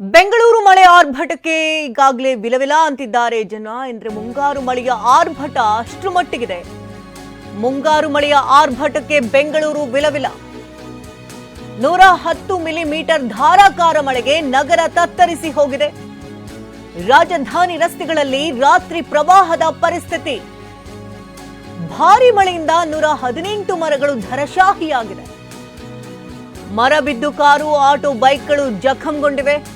ಬೆಂಗಳೂರು ಮಳೆ ಆರ್ಭಟಕ್ಕೆ ಈಗಾಗಲೇ ವಿಲವಿಲ ಅಂತಿದ್ದಾರೆ ಜನ. ಎಂದ್ರೆ ಮುಂಗಾರು ಮಳೆಯ ಆರ್ಭಟ ಅಷ್ಟು ಮಟ್ಟಿಗಿದೆ. ಮುಂಗಾರು ಮಳೆಯ ಆರ್ಭಟಕ್ಕೆ ಬೆಂಗಳೂರು ವಿಲವಿಲ. ನೂರ ಹತ್ತು ಮಿಲಿಮೀಟರ್ ಧಾರಾಕಾರ ಮಳೆಗೆ ನಗರ ತತ್ತರಿಸಿ ಹೋಗಿದೆ. ರಾಜಧಾನಿ ರಸ್ತೆಗಳಲ್ಲಿ ರಾತ್ರಿ ಪ್ರವಾಹದ ಪರಿಸ್ಥಿತಿ. ಭಾರಿ ಮಳೆಯಿಂದ ನೂರ ಹದಿನೆಂಟು ಮರಗಳು ಧರಶಾಹಿಯಾಗಿದೆ. ಮರ ಬಿದ್ದು ಕಾರು, ಆಟೋ, ಬೈಕ್ಗಳು ಜಖಂಗೊಂಡಿವೆ.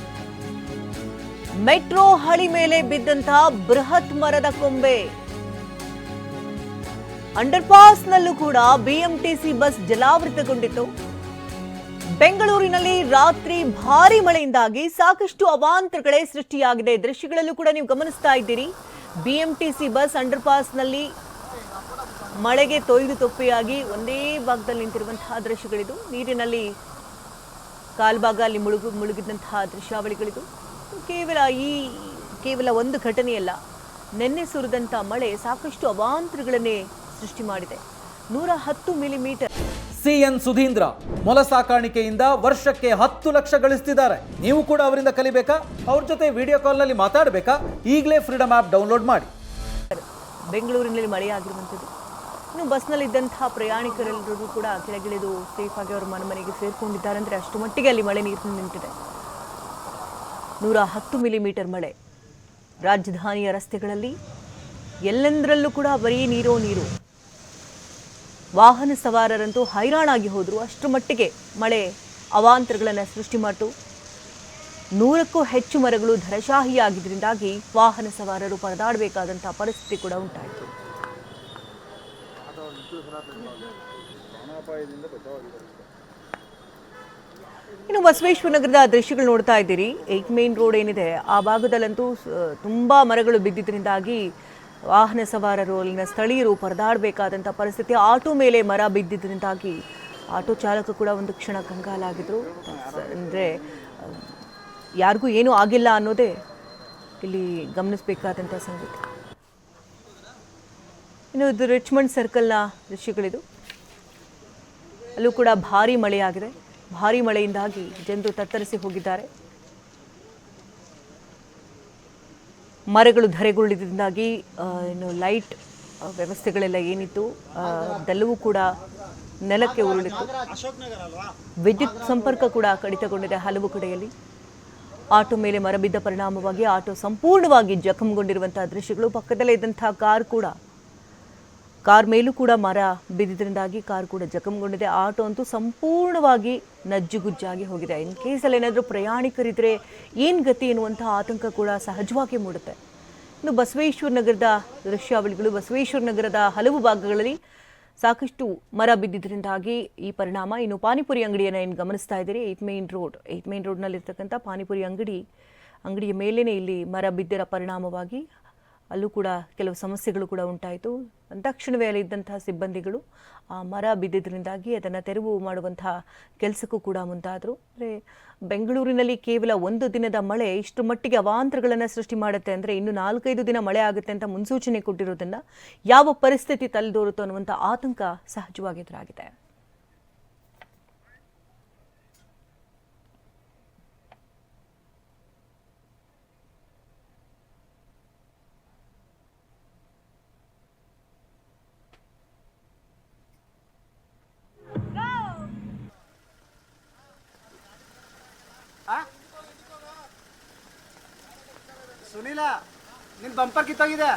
ಮೆಟ್ರೋ ಹಳಿ ಮೇಲೆ ಬಿದ್ದಂತಹ ಬೃಹತ್ ಮರದ ಕೊಂಬೆ. ಅಂಡರ್ಪಾಸ್ನಲ್ಲೂ ಕೂಡ ಬಿಎಂಟಿಸಿ ಬಸ್ ಜಲಾವೃತಗೊಂಡಿತು ಬೆಂಗಳೂರಿನಲ್ಲಿ ರಾತ್ರಿ ಭಾರಿ ಮಳೆಯಿಂದಾಗಿ ಸಾಕಷ್ಟು ಅವಾಂತರಗಳೇ ಸೃಷ್ಟಿಯಾಗಿದೆ. ದೃಶ್ಯಗಳಲ್ಲೂ ಕೂಡ ನೀವು ಗಮನಿಸ್ತಾ ಇದ್ದೀರಿ. ಬಿಎಂಟಿಸಿ ಬಸ್ ಅಂಡರ್ಪಾಸ್ನಲ್ಲಿ ಮಳೆಗೆ ತೊಯ್ದು ತೊಪ್ಪಿಯಾಗಿ ಒಂದೇ ಭಾಗದಲ್ಲಿ ನಿಂತಿರುವಂತಹ ದೃಶ್ಯಗಳಿದು. ನೀರಿನಲ್ಲಿ ಕಾಲ್ಭಾಗ ಅಲ್ಲಿ ಮುಳುಗು ಮುಳುಗಿದಂತಹ ದೃಶ್ಯಾವಳಿಗಳಿದು. ಕೇವಲ ಈ ಕೇವಲ ಒಂದು ಘಟನೆಯಲ್ಲ ನೆನ್ನೆ ಸುರಿದಂಥ ಮಳೆ ಸಾಕಷ್ಟು ಅವಾಂತರಗಳನ್ನೇ ಸೃಷ್ಟಿ ಮಾಡಿದೆ. ನೂರ ಹತ್ತು ಮಿಲಿಮೀಟರ್ ಸಿಎನ್ ಸುಧೀಂದ್ರ ಮೊಲ ಸಾಕಾಣಿಕೆಯಿಂದ ವರ್ಷಕ್ಕೆ ಹತ್ತು ಲಕ್ಷ ಗಳಿಸ್ತಿದ್ದಾರೆ. ನೀವು ಕೂಡ ಅವರಿಂದ ಕಲಿಬೇಕಾ? ಅವ್ರ ಜೊತೆ ವಿಡಿಯೋ ಕಾಲ್ನಲ್ಲಿ ಮಾತಾಡಬೇಕಾ? ಈಗಲೇ ಫ್ರೀಡಮ್ ಆ್ಯಪ್ ಡೌನ್ಲೋಡ್ ಮಾಡಿ. ಬೆಂಗಳೂರಿನಲ್ಲಿ ಮಳೆಯಾಗಿರುವಂಥದ್ದು. ಇನ್ನು ಬಸ್ನಲ್ಲಿದ್ದಂತಹ ಪ್ರಯಾಣಿಕರೆಲ್ಲರೂ ಕೂಡ ಕೆಳಗಿಳಿದು ಸೇಫ್ ಆಗಿ ಅವರ ಮನೆ ಮನೆಗೆ ಸೇರ್ಕೊಂಡಿದ್ದಾರೆ ಅಂದರೆ ಅಷ್ಟು ಮಟ್ಟಿಗೆ ಅಲ್ಲಿ ಮಳೆ ನೀರು ನಿಂತಿದೆ. ನೂರ ಹತ್ತು ಮಿಲಿಮೀಟರ್ ಮಳೆ. ರಾಜಧಾನಿಯ ರಸ್ತೆಗಳಲ್ಲಿ ಎಲ್ಲೆಂದರಲ್ಲೂ ಕೂಡ ಬರೀ ನೀರೋ ನೀರು. ವಾಹನ ಸವಾರರಂತೂ ಹೈರಾಣಾಗಿ ಹೋದರು ಅಷ್ಟರ ಮಟ್ಟಿಗೆ ಮಳೆ ಅವಾಂತರಗಳನ್ನು ಸೃಷ್ಟಿ ಮಾಡಿತು. ನೂರಕ್ಕೂ ಹೆಚ್ಚು ಮರಗಳು ಧರಶಾಹಿಯಾಗಿದ್ದರಿಂದಾಗಿ ವಾಹನ ಸವಾರರು ಪರದಾಡಬೇಕಾದಂಥ ಪರಿಸ್ಥಿತಿ ಕೂಡ ಉಂಟಾಯಿತು. ಇನ್ನು ಬಸವೇಶ್ವರ ನಗರದ ದೃಶ್ಯಗಳು ನೋಡ್ತಾ ಇದ್ದೀರಿ. ಏಟ್ ಮೇನ್ ರೋಡ್ ಏನಿದೆ, ಆ ಭಾಗದಲ್ಲಂತೂ ತುಂಬ ಮರಗಳು ಬಿದ್ದಿದ್ದರಿಂದಾಗಿ ವಾಹನ ಸವಾರರು ಅಲ್ಲಿನ ಸ್ಥಳೀಯರು ಪರದಾಡಬೇಕಾದಂಥ ಪರಿಸ್ಥಿತಿ, ಆಟೋ ಮೇಲೆ ಮರ ಬಿದ್ದಿದ್ದರಿಂದಾಗಿ ಆಟೋ ಚಾಲಕ ಕೂಡ ಒಂದು ಕ್ಷಣ ಕಂಗಾಲಾಗಿದ್ರು. ಅಂದರೆ, ಯಾರಿಗೂ ಏನೂ ಆಗಿಲ್ಲ ಅನ್ನೋದೇ ಇಲ್ಲಿ ಗಮನಿಸಬೇಕಾದಂಥ ಸಂಗತಿ. ಇನ್ನು ಇದು ರಿಚ್ಮಂಡ್ ಸರ್ಕಲ್ನ ದೃಶ್ಯಗಳಿದು. ಅಲ್ಲೂ ಕೂಡ ಭಾರಿ ಮಳೆಯಾಗಿದೆ. ಭಾರಿ ಮಳೆಯಿಂದಾಗಿ ಜನರು ತತ್ತರಿಸಿ ಹೋಗಿದ್ದಾರೆ. ಮರಗಳು ಧರೆಗುರುಳಿದಿಂದಾಗಿ ಏನು ಲೈಟ್ ವ್ಯವಸ್ಥೆಗಳೆಲ್ಲ ಏನಿತ್ತು ಅದೆಲ್ಲವೂ ಕೂಡ ನೆಲಕ್ಕೆ ಉರುಳಿತು ವಿದ್ಯುತ್ ಸಂಪರ್ಕ ಕೂಡ ಕಡಿತಗೊಂಡಿದೆ ಹಲವು ಕಡೆಯಲ್ಲಿ. ಆಟೋ ಮೇಲೆ ಮರಬಿದ್ದ ಪರಿಣಾಮವಾಗಿ ಆಟೋ ಸಂಪೂರ್ಣವಾಗಿ ಜಖಂಗೊಂಡಿರುವಂತಹ ದೃಶ್ಯಗಳು. ಪಕ್ಕದಲ್ಲೇ ಇದ್ದಂತಹ ಕಾರ್ ಕೂಡ ಕಾರ್ ಮೇಲೂ ಕೂಡ ಮರ ಬಿದ್ದಿದ್ರಿಂದಾಗಿ ಕಾರ್ ಕೂಡ ಜಖಂಗೊಂಡಿದೆ. ಆಟೋ ಅಂತೂ ಸಂಪೂರ್ಣವಾಗಿ ನಜ್ಜುಗುಜ್ಜಾಗಿ ಹೋಗಿದೆ. ಇನ್ ಕೇಸಲ್ಲಿ ಏನಾದರೂ ಪ್ರಯಾಣಿಕರಿದ್ರೆ ಏನು ಗತಿ ಎನ್ನುವಂಥ ಆತಂಕ ಕೂಡ ಸಹಜವಾಗಿ ಮೂಡುತ್ತೆ. ಇನ್ನು ಬಸವೇಶ್ವರ ನಗರದ ದೃಶ್ಯಾವಳಿಗಳು, ಬಸವೇಶ್ವರ ನಗರದ ಹಲವು ಭಾಗಗಳಲ್ಲಿ ಸಾಕಷ್ಟು ಮರ ಬಿದ್ದಿದ್ದರಿಂದಾಗಿ ಈ ಪರಿಣಾಮ. ಇನ್ನು ಪಾನಿಪುರಿ ಅಂಗಡಿಯನ್ನು ಏನು ಗಮನಿಸ್ತಾ ಇದ್ದೀರಿ? At main road at main ರೋಡ್ನಲ್ಲಿರ್ತಕ್ಕಂಥ panipuri ಅಂಗಡಿ, ಅಂಗಡಿಯ ಮೇಲೇ ಇಲ್ಲಿ ಮರ ಬಿದ್ದಿರೋ ಪರಿಣಾಮವಾಗಿ ಅಲ್ಲೂ ಕೂಡ ಕೆಲವು ಸಮಸ್ಯೆಗಳು ಕೂಡ ಉಂಟಾಯಿತು. ತಕ್ಷಣವೇ ಅಲ್ಲಿದ್ದಂತಹ ಸಿಬ್ಬಂದಿಗಳು ಆ ಮರ ಬಿದ್ದಿದ್ದರಿಂದಾಗಿ ಅದನ್ನು ತೆರವು ಮಾಡುವಂತಹ ಕೆಲಸಕ್ಕೂ ಕೂಡ ಮುಂದಾದರು. ಅಂದರೆ ಬೆಂಗಳೂರಿನಲ್ಲಿ ಕೇವಲ ಒಂದು ದಿನದ ಮಳೆ ಇಷ್ಟು ಮಟ್ಟಿಗೆ ಅವಾಂತರಗಳನ್ನು ಸೃಷ್ಟಿ ಮಾಡುತ್ತೆ ಅಂದರೆ ಇನ್ನು ನಾಲ್ಕೈದು ದಿನ ಮಳೆ ಆಗುತ್ತೆ ಅಂತ ಮುನ್ಸೂಚನೆ ಕೊಟ್ಟಿರೋದನ್ನು ಯಾವ ಪರಿಸ್ಥಿತಿ ತಲೆದೋರುತ್ತೋ ಅನ್ನುವಂಥ ಆತಂಕ ಸಹಜವಾಗಿ ಎದುರಾಗಿದೆ. ಸುನೀಲ ನಿನ್ ಬಂಪರ್ ಕಿತ್ತೋಗಿದೆ.